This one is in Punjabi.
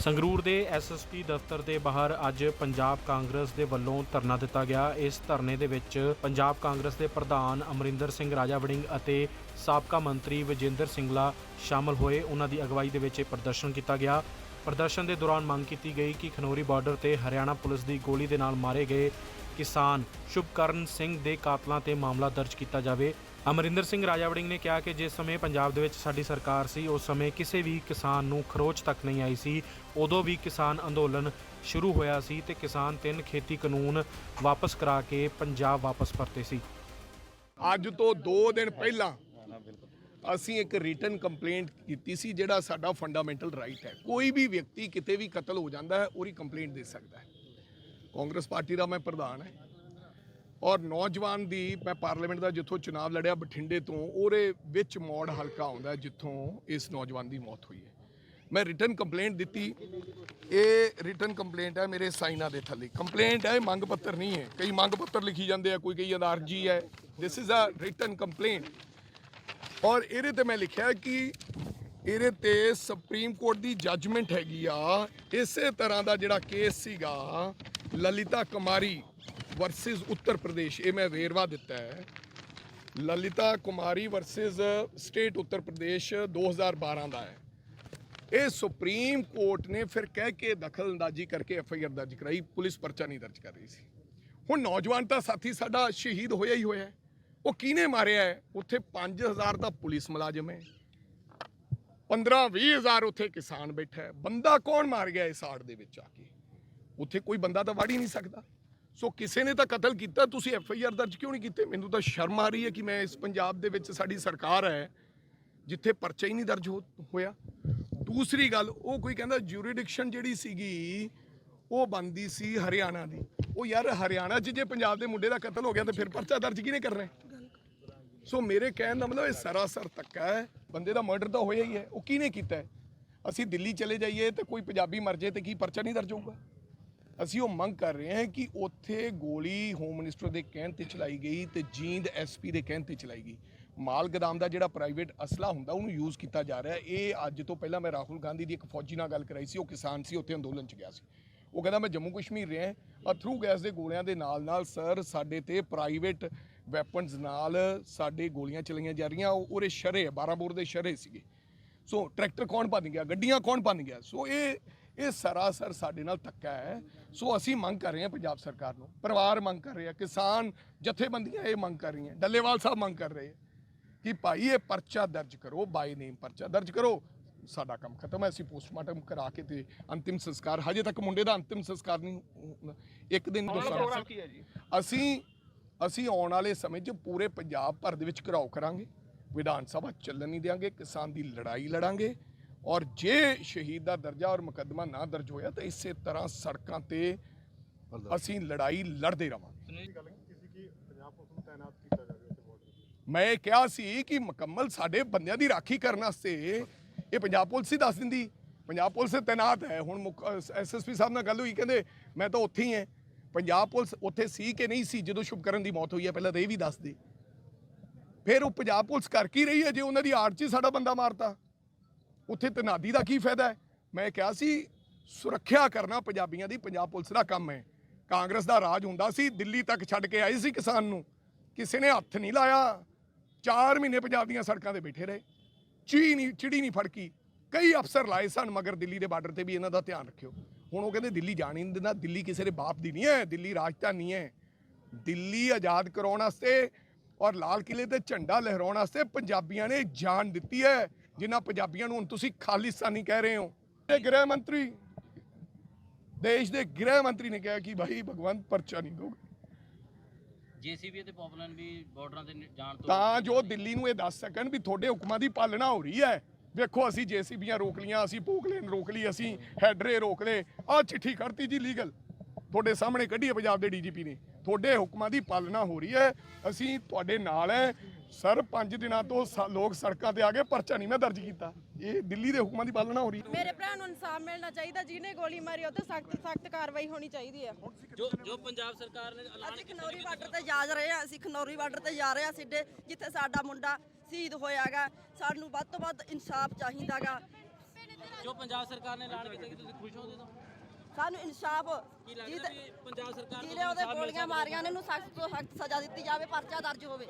ਸੰਗਰੂਰ ਦੇ ਐਸਐਸਪੀ ਦਫ਼ਤਰ ਦੇ ਬਾਹਰ ਅੱਜ ਪੰਜਾਬ ਕਾਂਗਰਸ ਦੇ ਵੱਲੋਂ ਧਰਨਾ ਦਿੱਤਾ ਗਿਆ। ਇਸ ਧਰਨੇ ਦੇ ਵਿੱਚ ਪੰਜਾਬ ਕਾਂਗਰਸ ਦੇ ਪ੍ਰਧਾਨ ਅਮਰਿੰਦਰ ਸਿੰਘ ਰਾਜਾ ਵੜਿੰਗ ਅਤੇ ਸਾਬਕਾ ਮੰਤਰੀ ਵਿਜੇਂਦਰ ਸਿੰਗਲਾ ਸ਼ਾਮਲ ਹੋਏ। ਉਹਨਾਂ ਦੀ ਅਗਵਾਈ ਦੇ ਵਿੱਚ ਇਹ ਪ੍ਰਦਰਸ਼ਨ ਕੀਤਾ ਗਿਆ। ਪ੍ਰਦਰਸ਼ਨ ਦੇ ਦੌਰਾਨ ਮੰਗ ਕੀਤੀ ਗਈ ਕਿ ਖਨੌਰੀ ਬਾਰਡਰ ਤੇ ਹਰਿਆਣਾ ਪੁਲਿਸ ਦੀ ਗੋਲੀ ਦੇ ਨਾਲ ਮਾਰੇ ਗਏ ਕਿਸਾਨ ਸ਼ੁਭਕਰਨ ਸਿੰਘ ਦੇ ਕਾਤਲਾਂ ਤੇ ਮਾਮਲਾ ਦਰਜ ਕੀਤਾ ਜਾਵੇ। ਅਮਰਿੰਦਰ ਸਿੰਘ ਰਾਜਾ ਵੜਿੰਗ ਨੇ ਕਿਹਾ ਕਿ ਜਿਸ ਸਮੇਂ ਪੰਜਾਬ ਦੇ ਵਿੱਚ ਸਾਡੀ ਸਰਕਾਰ ਸੀ, ਉਸ ਸਮੇਂ ਕਿਸੇ ਵੀ ਕਿਸਾਨ ਨੂੰ ਖਰੋਚ ਤੱਕ ਨਹੀਂ ਆਈ ਸੀ। ਉਦੋਂ ਵੀ ਕਿਸਾਨ ਅੰਦੋਲਨ ਸ਼ੁਰੂ ਹੋਇਆ ਸੀ ਤੇ ਕਿਸਾਨ ਤਿੰਨ ਖੇਤੀ ਕਾਨੂੰਨ ਵਾਪਸ ਕਰਾ ਕੇ ਪੰਜਾਬ ਵਾਪਸ ਪਰਤੇ ਸੀ। ਅੱਜ ਤੋਂ 2 ਦਿਨ ਪਹਿਲਾਂ ਅਸੀਂ ਇੱਕ ਰਿਟਨ ਕੰਪਲੇਂਟ ਕੀਤੀ ਸੀ, ਜਿਹੜਾ ਸਾਡਾ ਫੰਡਾਮੈਂਟਲ ਰਾਈਟ ਹੈ। ਕੋਈ ਵੀ ਵਿਅਕਤੀ ਕਿਤੇ ਵੀ ਕਤਲ ਹੋ ਜਾਂਦਾ ਹੈ, ਉਹਦੀ ਕੰਪਲੇਂਟ ਦੇ ਸਕਦਾ ਹੈ। ਕਾਂਗਰਸ ਪਾਰਟੀ ਦਾ ਮੈਂ ਪ੍ਰਧਾਨ ਹੈ। ਔਰ ਨੌਜਵਾਨ ਦੀ ਮੈਂ ਪਾਰਲੀਮੈਂਟ ਦਾ ਜਿੱਥੋਂ ਚੁਣਾਵ ਲੜਿਆ ਬਠਿੰਡੇ ਤੋਂ, ਉਹਦੇ ਵਿੱਚ ਮੌੜ ਹਲਕਾ ਆਉਂਦਾ ਜਿੱਥੋਂ ਇਸ ਨੌਜਵਾਨ ਦੀ ਮੌਤ ਹੋਈ ਹੈ। ਮੈਂ ਰਿਟਰਨ ਕੰਪਲੇਂਟ ਦਿੱਤੀ। ਇਹ ਰਿਟਰਨ ਕੰਪਲੇਂਟ ਹੈ ਮੇਰੇ ਸਾਈਨਾਂ ਦੇ ਥੱਲੇ। ਕੰਪਲੇਂਟ ਹੈ, ਮੰਗ ਪੱਤਰ ਨਹੀਂ ਹੈ। ਕਈ ਮੰਗ ਪੱਤਰ ਲਿਖੀ ਜਾਂਦੇ ਆ, ਕੋਈ ਕਈ ਜਾਂਦਾ ਅਰਜੀ ਹੈ। This is a return complaint ਔਰ ਇਹਦੇ ਤੇ ਮੈਂ ਲਿਖਿਆ ਕਿ ਇਹਦੇ ਤੇ ਸੁਪਰੀਮ ਕੋਰਟ ਦੀ ਜੱਜਮੈਂਟ ਹੈਗੀ ਆ। ਇਸੇ ਤਰ੍ਹਾਂ ਦਾ ਜਿਹੜਾ ਕੇਸ ਸੀਗਾ, ਲਲਿਤਾ ਕੁਮਾਰੀ ਵਰਸਸ ਉੱਤਰ ਪ੍ਰਦੇਸ਼ ਇਹ ਮੈਂ ਵੇਰਵਾ ਦਿੱਤਾ ਹੈ। ਲਲਿਤਾ ਕੁਮਾਰੀ ਵਰਸਸ ਸਟੇਟ ਉੱਤਰ ਪ੍ਰਦੇਸ਼ 2012 ਦਾ ਹੈ। ਇਹ ਸੁਪਰੀਮ ਕੋਰਟ ਨੇ ਫਿਰ ਕਹਿ ਕੇ ਦਖਲਅੰਦਾਜ਼ੀ ਕਰਕੇ ਐਫ ਆਈ ਆਰ ਦਰਜ ਕਰਾਈ, ਪੁਲਿਸ ਪਰਚਾ ਨਹੀਂ ਦਰਜ ਕਰ ਰਹੀ ਸੀ। ਹੁਣ ਨੌਜਵਾਨ ਤਾਂ ਸਾਥੀ ਸਾਡਾ ਸ਼ਹੀਦ ਹੋਇਆ ਹੀ ਹੋਇਆ ਉਹ ਕਿਹਨੇ ਮਾਰਿਆ ਹੈ? ਉੱਥੇ 5000 ਦਾ ਪੁਲਿਸ ਮੁਲਾਜ਼ਮ ਹੈ। 15 20000 ਉੱਥੇ ਕਿਸਾਨ ਬੈਠਾ ਹੈ। ਬੰਦਾ ਕੌਣ ਮਾਰ ਗਿਆ ਇਸ ਆੜ ਦੇ ਵਿੱਚ ਆ ਕੇ? ਉੱਥੇ ਕੋਈ ਬੰਦਾ ਤਾਂ ਵੜ ਹੀ ਨਹੀਂ ਸਕਦਾ। ਸੋ ਕਿਸੇ ਨੇ ਤਾਂ ਕਤਲ ਕੀਤਾ, ਤੁਸੀਂ ਐਫ ਆਈ ਆਰ ਦਰਜ ਕਿਉਂ ਨਹੀਂ ਕੀਤੇ? ਮੈਨੂੰ ਤਾਂ ਸ਼ਰਮ ਆ ਰਹੀ ਹੈ ਕਿ ਮੈਂ ਇਸ ਪੰਜਾਬ ਦੇ ਵਿੱਚ ਸਾਡੀ ਸਰਕਾਰ ਹੈ, ਜਿੱਥੇ ਪਰਚਾ ਹੀ ਨਹੀਂ ਦਰਜ ਹੋ- ਹੋਇਆ। ਦੂਸਰੀ ਗੱਲ, ਉਹ ਕੋਈ ਕਹਿੰਦਾ ਜੂਰੀਡਿਕਸ਼ਨ ਜਿਹੜੀ ਸੀਗੀ, ਉਹ ਬੰਦੀ ਸੀ ਹਰਿਆਣਾ ਦੀ। ਉਹ ਯਾਰ ਹਰਿਆਣਾ 'ਚ ਜੇ ਪੰਜਾਬ ਦੇ ਮੁੰਡੇ ਦਾ ਕਤਲ ਹੋ ਗਿਆ ਤਾਂ ਫਿਰ ਪਰਚਾ ਦਰਜ ਕਿਹਨੇ ਕਰਨਾ ਹੈ? ਸੋ ਮੇਰੇ ਕਹਿਣ ਦਾ ਮਤਲਬ ਇਹ ਸਰਾਸਰ ਧੱਕਾ ਹੈ, ਬੰਦੇ ਦਾ ਮਰਡਰ ਤਾਂ ਹੋਇਆ ਹੀ ਹੈ, ਉਹ ਕਿਹਨੇ ਕੀਤਾ ਅਸੀਂ ਦਿੱਲੀ ਚਲੇ ਜਾਈਏ ਤੇ ਕੋਈ ਪੰਜਾਬੀ ਮਰ ਜਾਏ ਤੇ ਕੀ ਪਰਚਾ ਨਹੀਂ ਦਰਜ ਹੋਊਗਾ? ਅਸੀਂ ਉਹ ਮੰਗ ਕਰ ਰਹੇ ਹਾਂ ਕਿ ਉੱਥੇ ਗੋਲੀ ਹੋਮ ਮਿਨਿਸਟਰ ਦੇ ਕਹਿਣ ਤੇ ਚਲਾਈ ਗਈ ਤੇ ਜੀਂਦ ਐਸਪੀ ਦੇ ਕਹਿਣ ਤੇ ਚਲਾਈ ਗਈ। ਮਾਲ ਗਦਾਮ ਦਾ ਜਿਹੜਾ ਪ੍ਰਾਈਵੇਟ ਅਸਲਾ ਹੁੰਦਾ, ਉਹਨੂੰ ਯੂਜ਼ ਕੀਤਾ ਜਾ ਰਿਹਾ। ਇਹ ਅੱਜ ਤੋਂ ਪਹਿਲਾਂ ਮੈਂ ਰਾਹੁਲ ਗਾਂਧੀ ਦੀ ਇੱਕ ਫੌਜੀ ਨਾਲ ਗੱਲ ਕਰਾਈ ਸੀ, ਉਹ ਕਿਸਾਨ ਸੀ, ਉੱਥੇ ਅੰਦੋਲਨ 'ਚ ਗਿਆ ਸੀ। ਉਹ ਕਹਿੰਦਾ, ਮੈਂ ਜੰਮੂ ਕਸ਼ਮੀਰ ਰਿਹਾ ਅਥਰੂ ਗੈਸ ਦੇ ਗੋਲਿਆਂ ਦੇ ਨਾਲ ਨਾਲ ਸਰ ਸਾਡੇ ਤੇ ਪ੍ਰਾਈਵੇਟ ਵੈਪਨਸ ਨਾਲ ਸਾਡੇ ਗੋਲੀਆਂ ਚਲਾਈਆਂ ਜਾ ਰਹੀਆਂ। ਉਹ ਉਹਦੇ ਸ਼ਰੇ 12 ਬੋਰ ਦੇ ਸ਼ਰੇ ਸੀਗੇ। ਸੋ ਟਰੈਕਟਰ ਕੌਣ ਭੰਨ ਗਿਆ? ਗੱਡੀਆਂ ਕੌਣ ਭੰਨ ਗਿਆ? ਸੋ ਇਹ ਇਹ ਸਰਾਸਰ ਸਾਡੇ ਨਾਲ ਧੱਕਾ ਹੈ। ਸੋ ਅਸੀਂ ਮੰਗ ਕਰ ਰਹੇ ਹਾਂ ਪੰਜਾਬ ਸਰਕਾਰ ਨੂੰ ਪਰਿਵਾਰ ਮੰਗ ਕਰ ਰਹੇ ਆ ਕਿਸਾਨ ਜਥੇਬੰਦੀਆਂ ਇਹ ਮੰਗ ਕਰ ਰਹੀਆਂ ਡੱਲੇਵਾਲ ਸਾਹਿਬ ਮੰਗ ਕਰ ਰਹੇ ਕਿ ਭਾਈ ਇਹ ਪਰਚਾ ਦਰਜ ਕਰੋ ਬਾਈ ਨੇਮ ਪਰਚਾ ਦਰਜ ਕਰੋ। ਸਾਡਾ ਕੰਮ ਖਤਮ ਹੈ ਅਸੀਂ ਪੋਸਟਮਾਰਟਮ ਕਰਾ ਕੇ ਤੇ ਅੰਤਿਮ ਸੰਸਕਾਰ ਹਜੇ ਤੱਕ ਮੁੰਡੇ ਦਾ ਅੰਤਿਮ ਸੰਸਕਾਰ ਨਹੀਂ। ਇੱਕ ਦਿਨ ਹੈ ਜੀ? ਅਸੀਂ ਅਸੀਂ ਆਉਣ ਵਾਲੇ ਸਮੇਂ 'ਚ ਪੂਰੇ ਪੰਜਾਬ ਭਰ ਦੇ ਵਿੱਚ ਘਰਾਓ ਕਰਾਂਗੇ ਵਿਧਾਨ ਸਭਾ ਚੱਲਣ ਨਹੀਂ ਦੇਵਾਂਗੇ ਕਿਸਾਨ ਦੀ ਲੜਾਈ ਲੜਾਂਗੇ। ਔਰ ਜੇ ਸ਼ਹੀਦ ਦਾ ਦਰਜਾ ਔਰ ਮੁਕੱਦਮਾ ਨਾ ਦਰਜ ਹੋਇਆ ਤਾਂ ਇਸੇ ਤਰ੍ਹਾਂ ਸੜਕਾਂ ਤੇ ਅਸੀਂ ਲੜਾਈ ਲੜਦੇ ਰਵਾਂਗੇ। ਮੈਂ ਇਹ ਕਿਹਾ ਸੀ ਕਿ ਮੁਕੰਮਲ ਸਾਡੇ ਬੰਦਿਆਂ ਦੀ ਰਾਖੀ ਕਰਨ ਵਾਸਤੇ ਇਹ ਪੰਜਾਬ ਪੁਲਿਸ ਹੀ ਦੱਸ ਦਿੰਦੀ। ਪੰਜਾਬ ਪੁਲਿਸ ਤੈਨਾਤ ਹੈ। ਹੁਣ ਐਸਐਸਪੀ ਸਾਹਿਬ ਨਾਲ ਗੱਲ ਹੋਈ ਕਹਿੰਦੇ ਮੈਂ ਤਾਂ ਉੱਥੇ ਹੀ ਹਾਂ। ਪੰਜਾਬ ਪੁਲਿਸ ਉੱਥੇ ਸੀ ਕਿ ਨਹੀਂ ਸੀ ਜਦੋਂ ਸ਼ੁਭਕਰਨ ਦੀ ਮੌਤ ਹੋਈ ਹੈ ਪਹਿਲਾਂ ਤਾਂ ਇਹ ਵੀ ਦੱਸ ਦੇ। ਫਿਰ ਉਹ ਪੰਜਾਬ ਪੁਲਿਸ ਕਰ ਕੀ ਰਹੀ ਹੈ ਜੇ ਉਹਨਾਂ ਦੀ ਆੜ 'ਚ ਹੀ ਸਾਡਾ ਬੰਦਾ ਮਾਰਤਾ? ਉੱਥੇ ਤਨਾਦੀ ਦਾ ਕੀ ਫਾਇਦਾ ਹੈ? ਮੈਂ ਕਿਹਾ ਸੀ, ਸੁਰੱਖਿਆ ਕਰਨਾ ਪੰਜਾਬੀਆਂ ਦੀ, ਪੰਜਾਬ ਪੁਲਿਸ ਦਾ ਕੰਮ ਹੈ। ਕਾਂਗਰਸ ਦਾ ਰਾਜ ਹੁੰਦਾ ਸੀ, ਦਿੱਲੀ ਤੱਕ ਛੱਡ ਕੇ ਆਏ ਸੀ ਕਿਸਾਨ ਨੂੰ। ਕਿਸੇ ਨੇ ਹੱਥ ਨਹੀਂ ਲਾਇਆ। 4 ਮਹੀਨੇ ਪੰਜਾਬ ਦੀਆਂ ਸੜਕਾਂ ਤੇ ਬੈਠੇ ਰਹੇ। ਚੀ ਨਹੀਂ, ਚਿੜੀ ਨਹੀਂ ਫੜਕੀ। ਕਈ ਅਫਸਰ ਲਾਏ ਸਨ, ਮਗਰ ਦਿੱਲੀ ਦੇ ਬਾਰਡਰ ਤੇ ਵੀ ਇਹਨਾਂ ਦਾ ਧਿਆਨ ਰੱਖਿਓ। ਹੁਣ ਉਹ ਕਹਿੰਦੇ, ਦਿੱਲੀ ਜਾਣ ਹੀ ਨਹੀਂ ਦਿੰਦਾ। ਦਿੱਲੀ ਕਿਸੇ ਦੇ ਬਾਪ ਦੀ ਨਹੀਂ ਹੈ, ਦਿੱਲੀ ਰਾਜਧਾਨੀ ਹੈ। ਦਿੱਲੀ ਆਜ਼ਾਦ ਕਰਾਉਣ ਵਾਸਤੇ ਔਰ ਲਾਲ ਕਿਲੇ ਤੇ ਝੰਡਾ ਲਹਿਰਾਉਣ ਵਾਸਤੇ ਪੰਜਾਬੀਆਂ ਨੇ ਜਾਨ ਦਿੱਤੀ ਹੈ। ਜਿਨ੍ਹਾਂ ਪੰਜਾਬੀਆਂ ਨੂੰ ਹੁਣ ਤੁਸੀਂ ਖਾਲਿਸਤਾਨੀ ਕਹਿ ਰਹੇ ਹੋ। ਇਹ ਗ੍ਰਹਿ ਮੰਤਰੀ ਦੇਸ਼ ਦੇ ਗ੍ਰਹਿ ਮੰਤਰੀ ਨੇ ਕਿਹਾ ਕਿ ਭਾਈ ਭਗਵੰਤ ਪਰਚਾ ਨਹੀਂ ਦੋਗੇ ਜੀਸੀਬੀ ਤੇ ਪੌਪੂਲਨ ਵੀ ਬਾਰਡਰਾਂ ਤੇ ਜਾਣ ਤੋਂ ਤਾਂ ਜੋ ਦਿੱਲੀ ਨੂੰ ਇਹ ਦੱਸ ਸਕਣ ਵੀ ਤੁਹਾਡੇ ਹੁਕਮਾਂ ਦੀ ਪਾਲਣਾ ਹੋ ਰਹੀ ਹੈ। ਵੇਖੋ ਅਸੀਂ ਜੇਸੀਬੀਆਂ ਰੋਕ ਲੀਆਂ ਅਸੀਂ ਪੋਕਲੇਨ ਰੋਕ ਲਈ ਅਸੀਂ ਹੈਡਰੇ ਰੋਕ ਲਏ। ਆਹ ਚਿੱਠੀ ਕਰਤੀ ਜੀ ਲੀਗਲ। ਤੁਹਾਡੇ ਸਾਹਮਣੇ ਕੱਢੀ ਹੈ ਪੰਜਾਬ ਦੇ ਡੀਜੀਪੀ ਨੇ। ਤੁਹਾਡੇ ਹੁਕਮਾਂ ਦੀ ਪਾਲਣਾ ਹੋ ਰਹੀ ਹੈ। ਅਸੀਂ ਤੁਹਾਡੇ ਨਾਲ ਹੈ। ਸਰ 5 ਦਿਨਾਂ ਤੋਂ ਸ- ਲੋਕ ਸੜਕਾਂ ਤੇ ਆ ਗਏ ਪਰਚਾ ਨਹੀਂ ਮੈਂ ਦਰਜ ਕੀਤਾ। ਇਹ ਦਿੱਲੀ ਦੇ ਹੁਕਮਾਂ ਦੀ ਪਾਲਣਾ ਹੋ ਰਹੀ ਹੈ। ਮੇਰੇ ਭਰਾ ਨੂੰ ਇਨਸਾਫ ਮਿਲਣਾ ਚਾਹੀਦਾ ਜਿਹਨੇ ਗੋਲੀ ਮਾਰੀ ਉਹ ਤੇ ਸਖਤ ਸਖਤ ਕਾਰਵਾਈ ਹੋਣੀ ਚਾਹੀਦੀ ਹੈ। ਜੋ ਜੋ ਪੰਜਾਬ ਸਰਕਾਰ ਨੇ ਐਲਾਨ ਅਸੀਂ ਖਨੌਰੀ ਬਾਰਡਰ ਤੇ ਜਾ ਰਹੇ ਹਾਂ ਅਸੀਂ ਖਨੌਰੀ ਬਾਰਡਰ ਤੇ ਜਾ ਰਹੇ ਹਾਂ ਸਿੱਧੇ ਜਿੱਥੇ ਸਾਡਾ ਮੁੰਡਾ ਸ਼ਹੀਦ ਹੋਇਆਗਾ। ਸਾਨੂੰ ਵੱਧ ਤੋਂ ਵੱਧ ਇਨਸਾਫ ਚਾਹੀਦਾਗਾ। ਜੋ ਪੰਜਾਬ ਸਰਕਾਰ ਨੇ ਐਲਾਨ ਕੀਤਾ ਕਿ ਤੁਸੀਂ ਖੁਸ਼ ਹੋ ਤੋਂ ਸਾਨੂੰ ਇਨਸਾਫ ਕੀ ਲੱਗਦਾ ਵੀ ਪੰਜਾਬ ਸਰਕਾਰ ਜਿਹਦੇ ਉਹਦੇ ਗੋਲੀਆਂ ਮਾਰੀਆਂ ਨੇ ਉਹਨੂੰ ਸਖਤ ਤੋਂ ਸਖਤ ਸਜ਼ਾ ਦਿੱਤੀ ਜਾਵੇ ਪਰਚਾ ਦਰਜ ਹੋਵੇ।